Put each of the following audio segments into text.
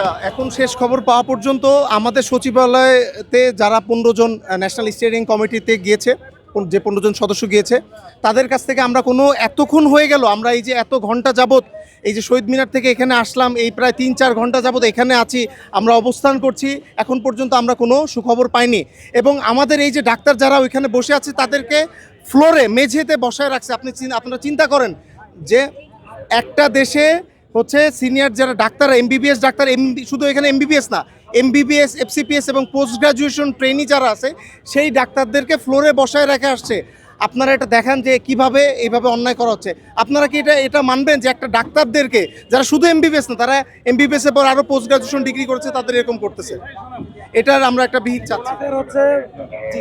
আচ্ছা এখন শেষ খবর পাওয়া পর্যন্ত আমাদের সচিবালয়তে যারা পনেরো জন ন্যাশনাল স্টিয়ারিং কমিটিতে গিয়েছে যে পনেরো জন সদস্য গিয়েছে, তাদের কাছ থেকে আমরা কোনো এতক্ষণ হয়ে গেল, আমরা এই যে এত ঘণ্টা যাবত এই যে শহীদ মিনার থেকে এখানে আসলাম, এই প্রায় তিন চার ঘণ্টা যাবত এখানে আছি, আমরা অবস্থান করছি, এখন পর্যন্ত আমরা কোনো সুখবর পাইনি। এবং আমাদের এই যে ডাক্তার যারা ওইখানে বসে আছে, তাদেরকে ফ্লোরে, মেঝেতে বসায় রাখছে। আপনি আপনারা চিন্তা করেন যে একটা দেশে হচ্ছে সিনিয়র যারা ডাক্তার এমবিবিএস ডাক্তার এম শুধু এখানে এমবিবিএস না এমবিবিএস এফসিপিএস এবং পোস্ট গ্রাজুয়েশন ট্রেনি যারা আছে, সেই ডাক্তারদেরকে ফ্লোরে বসায় রেখে আসছে। আপনারা এটা দেখান যে কীভাবে এইভাবে অন্যায় করা হচ্ছে। আপনারা কি এটা এটা মানবেন যে একটা ডাক্তারদেরকে, যারা শুধু এমবিবিএস না, তারা এমবিবিএসের পর আরও পোস্ট গ্রাজুয়েশন ডিগ্রি করেছে, তাদের এরকম করতেছে? এটার আমরা একটা বিহিত চাচ্ছি। হচ্ছে,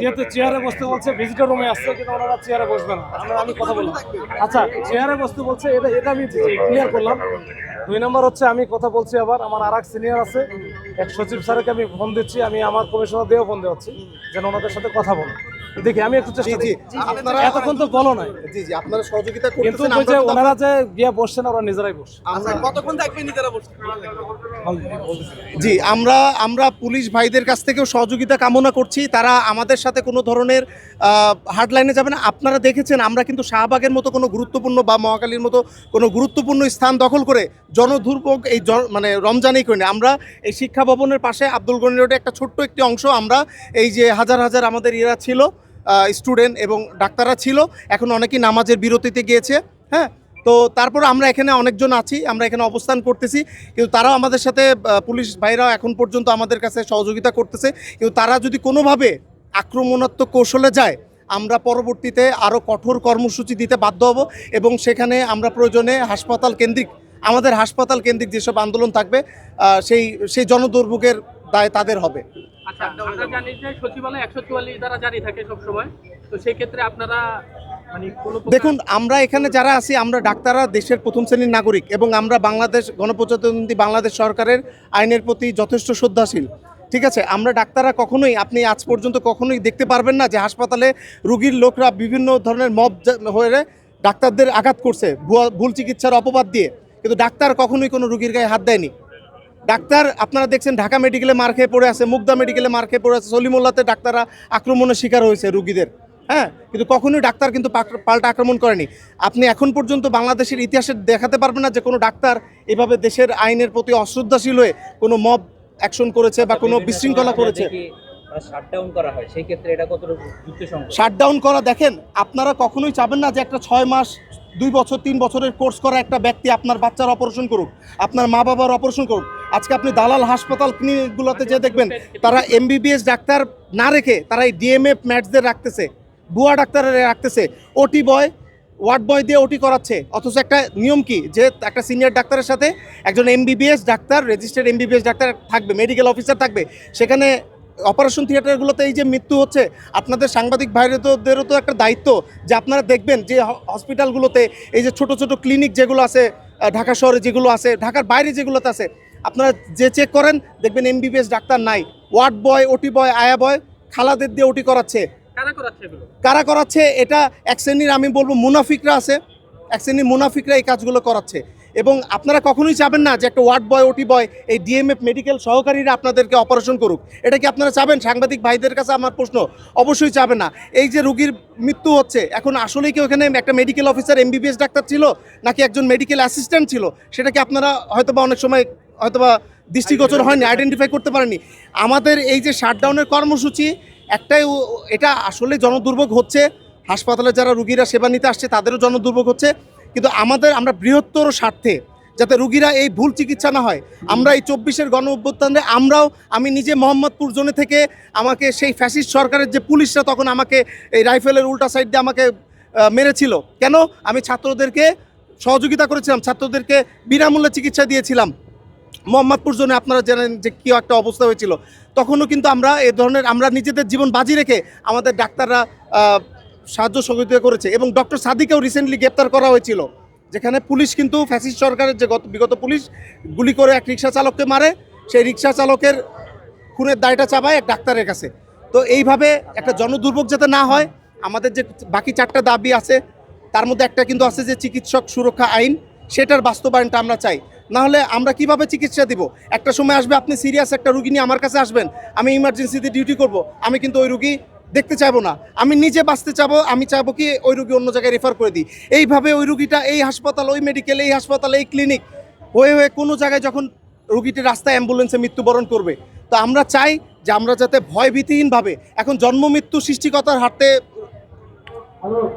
যেহেতু চেয়ারে বসতে বলছে ভিজিটর রুমে আসছে, কিন্তু ওনারা চেয়ারে বসবে না। আমরা আমি কথা বললাম আচ্ছা চেয়ারে বসতে বলছে, এটা এটা আমি ক্লিয়ার করলাম। দুই নম্বর হচ্ছে, আমি কথা বলছি আবার, আমার আর সিনিয়র আছে। এক সচিব স্যারকে আমি ফোন দিচ্ছি, আমি আমার কমিশনার দিয়েও ফোন দেওয়াচ্ছি, যেন ওনাদের সাথে কথা বলো। দেখি আমি একটু চেষ্টা জি, আপনারা- এতক্ষণ তো বলো নাই। জি জি আপনারা সহযোগিতা কিন্তু ওই যে ওনারা যে গিয়ে বসছে না ওরা নিজেরাই বসছে। আমরা কতক্ষণ থাকবে নিজেরা বসে জি আমরা আমরা পুলিশ ভাইদের কাছ থেকেও সহযোগিতা কামনা করছি। তারা আমাদের সাথে কোনো ধরনের হার্ডলাইনে যাবে না। আপনারা দেখেছেন আমরা কিন্তু শাহবাগের মতো কোনো গুরুত্বপূর্ণ বা মহাকালীর মতো কোনো গুরুত্বপূর্ণ স্থান দখল করে জনদুর্ভোগ এই জন- মানে রমজানেই করি না আমরা এই শিক্ষা ভবনের পাশে আব্দুল গনি রোডে একটা ছোট্ট একটি অংশ আমরা এই যে হাজার হাজার আমাদের ইয়েরা ছিল স্টুডেন্ট এবং ডাক্তাররা ছিল। এখন অনেকেই নামাজের বিরতিতে গিয়েছে হ্যাঁ? তো তারপর আমরা এখানে অনেকজন আছি, আমরা এখানে অবস্থান করতেছি। কিন্তু তারাও আমাদের সাথে পুলিশ ভাইরাও এখন পর্যন্ত আমাদের কাছে সহযোগিতা করতেছে। কিন্তু তারা যদি কোনোভাবে আক্রমণাত্মক কৌশলে যায়, আমরা পরবর্তীতে আরও কঠোর কর্মসূচি দিতে বাধ্য হব এবং সেখানে আমরা প্রয়োজনে হাসপাতাল কেন্দ্রিক, আমাদের হাসপাতাল কেন্দ্রিক যেসব আন্দোলন থাকবে সেই সেই জনদুর্ভোগের দায় তাদের হবে। আচ্ছা আমরা জানি যে সচিবালয় একশো চুয়াল্লিশ দ্বারা জারি থাকে সবসময়। তো সেই ক্ষেত্রে আপনারা মানে দেখুন আমরা এখানে যারা আছি আমরা ডাক্তাররা দেশের প্রথম শ্রেণির নাগরিক এবং আমরা বাংলাদেশ গণপ্রজাতন্ত্রী বাংলাদেশ সরকারের আইনের প্রতি যথেষ্ট শ্রদ্ধাশীল। ঠিক আছে আমরা ডাক্তাররা কখনোই আপনি আজ পর্যন্ত কখনোই দেখতে পারবেন না যে হাসপাতালে রুগীর লোকরা বিভিন্ন ধরনের মব হয়ে ডাক্তারদের আঘাত করছে ভুয়া- ভুল চিকিৎসার অপবাদ দিয়ে। কিন্তু ডাক্তার কখনোই কোনো রুগীর গায়ে হাত দেয়নি। ডাক্তার আপনারা দেখছেন ঢাকা মেডিকেলে মার খেয়ে পড়ে আছে মুগদা মেডিকেলে মার খেয়ে পড়ে আছে সলিমুল্লাতে ডাক্তাররা আক্রমণের শিকার হয়েছে রুগীদের হ্যাঁ? কিন্তু কখনোই ডাক্তার কিন্তু পাল্টা আক্রমণ করেনি। আপনি এখন পর্যন্ত বাংলাদেশের ইতিহাসে দেখাতে পারবেন না যে কোনো ডাক্তার এভাবে দেশের আইনের প্রতি অশ্রদ্ধাশীল হয়ে কোনো মব অ্যাকশন করেছে বা কোনো বিশৃঙ্খলা করেছে। শাটডাউন করা হয় সেই ক্ষেত্রে এটা কতটুকু যুক্তিসঙ্গত? শাটডাউন করা দেখেন আপনারা কখনোই চাবেন না যে একটা ছয় মাস দুই বছর তিন বছরের কোর্স করা একটা ব্যক্তি আপনার বাচ্চার অপারেশন করুক আপনার মা বাবার অপারেশন করুক। আজকে আপনি দালাল হাসপাতাল ক্লিনিকগুলোতে যে দেখবেন, তারা এমবিবিএস ডাক্তার না রেখে তারা এই ডিএমএফ ম্যাটসদের রাখতেছে, ভুয়া ডাক্তারের রাখতেছে ওটি বয় ওয়ার্ড বয় দিয়ে ওটি করাচ্ছে। অথচ একটা নিয়ম কি? যে একটা সিনিয়র ডাক্তারের সাথে একজন MBBS doctor registered MBBS doctor থাকবে মেডিকেল অফিসার থাকবে। সেখানে অপারেশন থিয়েটারগুলোতে এই যে মৃত্যু হচ্ছে, আপনাদের সাংবাদিক ভাইদেরও তো একটা দায়িত্ব যে আপনারা দেখবেন যে হসপিটালগুলোতে এই যে ছোট ছোট ক্লিনিক যেগুলো আছে ঢাকা শহরে যেগুলো আছে, ঢাকার বাইরে যেগুলোতে আছে আপনারা যে চেক করেন দেখবেন এমবিবিএস ডাক্তার নাই। ওয়ার্ড বয় ওটি বয় আয়া বয় খালাদের দিয়ে ওটি করাচ্ছে। কারা করাচ্ছে কারা করাচ্ছে? এটা এক শ্রেণির আমি বলব মুনাফিকরা আছে। এক শ্রেণির মুনাফিকরা এই কাজগুলো করাচ্ছে। এবং আপনারা কখনোই চাবেন না যে একটা ওয়ার্ড বয় ওটি বয় এই ডিএমএফ মেডিকেল সহকারীরা আপনাদেরকে অপারেশন করুক। এটা কি আপনারা চাবেন? সাংবাদিক ভাইদের কাছে আমার প্রশ্ন। অবশ্যই চাবেন না। এই যে রুগীর মৃত্যু হচ্ছে এখন আসলেই কি ওখানে একটা মেডিকেল অফিসার এমবিবিএস ডাক্তার ছিল? নাকি একজন মেডিকেল অ্যাসিস্ট্যান্ট ছিল? সেটা কি আপনারা হয়তো বা অনেক সময় হয়তোবা দৃষ্টিগোচর হয়নি আইডেন্টিফাই করতে পারেনি। আমাদের এই যে শাটডাউনের কর্মসূচি, একটাই এটা আসলে জনদুর্ভোগ হচ্ছে। হাসপাতালে যারা রুগীরা সেবা নিতে আসছে, তাদেরও জনদুর্ভোগ হচ্ছে। কিন্তু আমাদের, আমরা বৃহত্তর স্বার্থে যাতে রুগীরা এই ভুল চিকিৎসা না হয়, আমরা এই চব্বিশের গণ অভ্যুত্থানে, আমরাও, আমি নিজে মোহাম্মদপুর জোনে থেকে আমাকে সেই ফ্যাসিস্ট সরকারের যে পুলিশরা তখন আমাকে এই রাইফেলের উল্টা সাইড দিয়ে আমাকে মেরেছিল। কেন? আমি ছাত্রদেরকে সহযোগিতা করেছিলাম, ছাত্রদেরকে বিনামূল্যে চিকিৎসা দিয়েছিলাম। মোহাম্মদপুর জোনে আপনারা জানেন যে কী একটা অবস্থা হয়েছিল। তখনও কিন্তু আমরা এ ধরনের আমরা নিজেদের জীবন বাজি রেখে আমাদের ডাক্তাররা সাহায্য সহযোগিতা করেছে এবং ডক্টর সাদিকেও রিসেন্টলি গ্রেপ্তার করা হয়েছিল, যেখানে পুলিশ কিন্তু ফ্যাসিস্ট সরকারের যে গত বিগত পুলিশ গুলি করে এক রিক্সা চালককে মারে, সেই রিক্সা চালকের খুনের দায়টা চাপায় এক ডাক্তারের কাছে। তো এইভাবে একটা জনদুর্ভোগ যাতে না হয়, আমাদের যে বাকি চারটা দাবি আছে, তার মধ্যে একটা কিন্তু আছে যে চিকিৎসক সুরক্ষা আইন, সেটার বাস্তবায়নটা আমরা চাই। না হলে আমরা কীভাবে চিকিৎসা দিব? একটা সময় আসবে, আপনি সিরিয়াস একটা রুগী নিয়ে আমার কাছে আসবেন, আমি ইমার্জেন্সিতে ডিউটি করব, আমি কিন্তু ওই রুগী দেখতে চাইব না। আমি নিজে বাঁচতে চাবো, আমি চাইব কি ওই রুগী অন্য জায়গায় রেফার করে দিই। এইভাবে ওই রুগীটা এই হাসপাতাল, ওই মেডিকেল এই হাসপাতাল, এই ক্লিনিক হয়ে হয়ে কোনো জায়গায় যখন রুগীটি রাস্তায় অ্যাম্বুলেন্সে মৃত্যুবরণ করবে। তো আমরা চাই যে আমরা যাতে ভয়ভীতিহীনভাবে, এখন জন্ম মৃত্যু সৃষ্টিকতার হাতে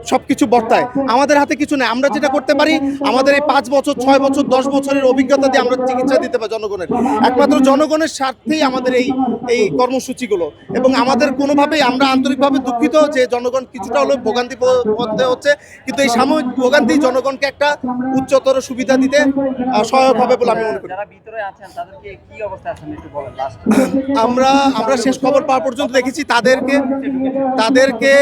সব কিছু বর্তায়। আমাদের হাতে কিছু নেই। আমরা যেটা করতে পারি আমাদের এই পাঁচ বছর ছয় বছর দশ বছরের অভিজ্ঞতা দিয়ে আমরা চিকিৎসা দিতে পারি জনগণের। একমাত্র জনগণের স্বার্থেই আমাদের এই এই কর্মসূচিগুলো। এবং আমাদের কোনোভাবেই আমরা আন্তরিকভাবে দুঃখিত যে জনগণ কিছুটা হলেও ভোগান্তি প- পড়তে হচ্ছে। কিন্তু এই সাময়িক ভোগান্তি জনগণকে একটা উচ্চতর সুবিধা দিতে সহায়ক হবে বলে আমি মনে করি। আমরা আমরা শেষ খবর পাওয়া পর্যন্ত দেখেছি তাদেরকে তাদেরকে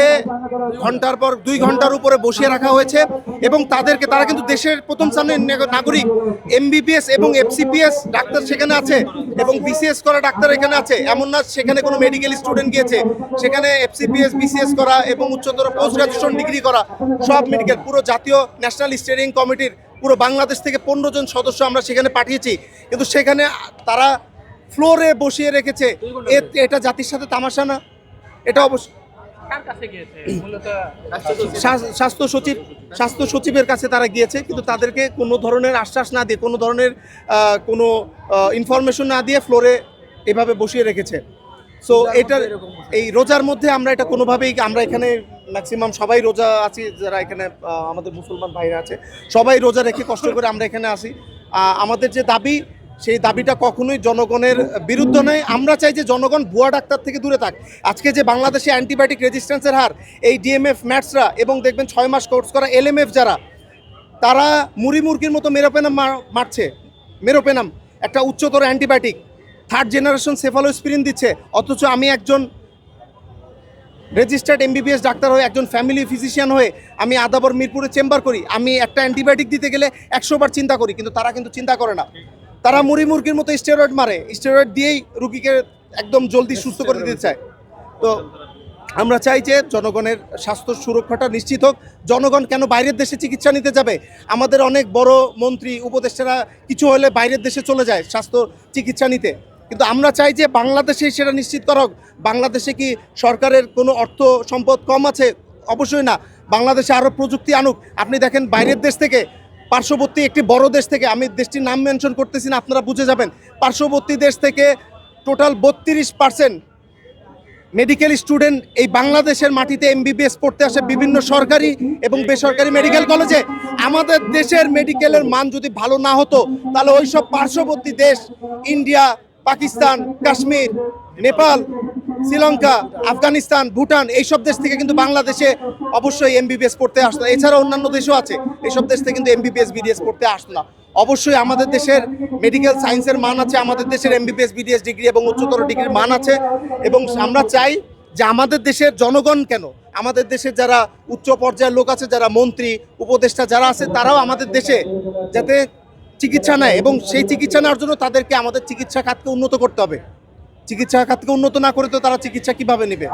ঘণ্টার পর দুই ঘণ্টার উপরে বসিয়ে রাখা হয়েছে এবং তাদেরকে, তারা কিন্তু দেশের প্রথম নাগ- নাগরিক এমবিবিএস এবং এফসিপিএস ডাক্তার সেখানে আছে এবং বিসিএস করা ডাক্তার এখানে আছে। এমন না সেখানে কোনো মেডিকেল স্টুডেন্ট গিয়েছে। সেখানে এফসিপিএস বিসিএস করা এবং উচ্চতর পোস্ট গ্রাজুয়েশন ডিগ্রি করা, সব মেডিকেল পুরো জাতীয় ন্যাশনাল স্টিয়ারিং কমিটির পুরো বাংলাদেশ থেকে পনেরো জন সদস্য আমরা সেখানে পাঠিয়েছি। কিন্তু সেখানে তারা ফ্লোরে বসিয়ে রেখেছে। এটা জাতির সাথে তামাশা না। এটা অবশ্য স্বাস্থ্য সচিব স্বাস্থ্য সচিবের কাছে তারা গিয়েছে কিন্তু তাদেরকে কোনো ধরনের আশ্বাস না দিয়ে কোনো ধরনের কোনো ইনফরমেশন না দিয়ে ফ্লোরে এভাবে বসিয়ে রেখেছে। সো এটা এই রোজার মধ্যে আমরা এটা কোনোভাবেই আমরা এখানে ম্যাক্সিমাম সবাই রোজা আছি যারা এখানে আমাদের মুসলমান ভাইরা আছে সবাই রোজা রেখে কষ্ট করে আমরা এখানে আসি। আমাদের যে দাবি সেই দাবিটা কখনোই জনগণের বিরুদ্ধে নয়। আমরা চাই যে জনগণ ভুয়া ডাক্তার থেকে দূরে থাক। আজকে যে বাংলাদেশে অ্যান্টিবায়োটিক রেজিস্ট্যান্সের হার, এই ডিএমএফ, ম্যাটসরা এবং দেখবেন ছয় মাস কোর্স করা এলএমএফ যারা, তারা মুড়ি মুরগির মতো মেরোপেনাম মার- মারছে। মেরোপেনাম, একটা উচ্চতর অ্যান্টিবায়োটিক। থার্ড জেনারেশন সেফালোস্পিরিন দিচ্ছে। অথচ আমি একজন রেজিস্টার্ড এমবিবিএস ডাক্তার হয়ে, একজন ফ্যামিলি ফিজিশিয়ান হয়ে আমি আদাবর মিরপুরে চেম্বার করি। আমি একটা অ্যান্টিবায়োটিক দিতে গেলে একশোবার চিন্তা করি, কিন্তু তারা কিন্তু চিন্তা করে না। তারা মুড়ি মুরগির মতো স্টেরয়েড মারে। স্টেরয়েড দিয়েই রুগীকে একদম জলদি সুস্থ করে দিতে চায়। তো আমরা চাই যে জনগণের স্বাস্থ্য সুরক্ষাটা নিশ্চিত হোক। জনগণ কেন বাইরের দেশে চিকিৎসা নিতে যাবে? আমাদের অনেক বড় মন্ত্রী উপদেষ্টারা কিছু হলে বাইরের দেশে চলে যায় স্বাস্থ্য চিকিৎসা নিতে। কিন্তু আমরা চাই যে বাংলাদেশে সেটা নিশ্চিত করা হোক। বাংলাদেশে কি সরকারের কোনো অর্থ সম্পদ কম আছে? অবশ্যই না। বাংলাদেশে আরও প্রযুক্তি আনুক। আপনি দেখেন বাইরের দেশ থেকে পার্শ্ববর্তী একটি বড় দেশ থেকে, আমি দেশটির নাম মেনশন করতেছি না, আপনারা বুঝে যাবেন। পার্শ্ববর্তী দেশ থেকে টোটাল বত্রিশ পার্সেন্ট মেডিকেল স্টুডেন্ট এই বাংলাদেশের মাটিতে এমবিবিএস পড়তে আসে বিভিন্ন সরকারি এবং বেসরকারি মেডিকেল কলেজে আমাদের দেশের মেডিকেলের মান যদি ভালো না হতো, তাহলে ওইসব পার্শ্ববর্তী দেশ, ইন্ডিয়া, পাকিস্তান, কাশ্মীর, নেপাল শ্রীলঙ্কা, আফগানিস্তান, ভুটান, এইসব দেশ থেকে কিন্তু বাংলাদেশে অবশ্যই এমবিবিএস পড়তে আসতো। এছাড়া অন্যান্য দেশও আছে এইসব দেশ থেকে কিন্তু এমবিবিএস বিডিএস পড়তে আসতো না। অবশ্যই আমাদের দেশের মেডিকেল সায়েন্সের মান আছে, আমাদের দেশের এমবিবিএস বিডিএস ডিগ্রি এবং উচ্চতর ডিগ্রির মান আছে এবং আমরা চাই যে আমাদের দেশের জনগণ কেন? আমাদের দেশের যারা উচ্চ পর্যায়ের লোক আছে, যারা মন্ত্রী, উপদেষ্টা যারা আছে, তারাও আমাদের দেশে যাতে চিকিৎসা নেয় এবং সেই চিকিৎসা নেওয়ার জন্য তাদেরকে আমাদের চিকিৎসা খাতকে উন্নত করতে হবে। চিকিৎসা খাতকে উন্নত না করে তো তারা চিকিৎসা কীভাবে নেবে?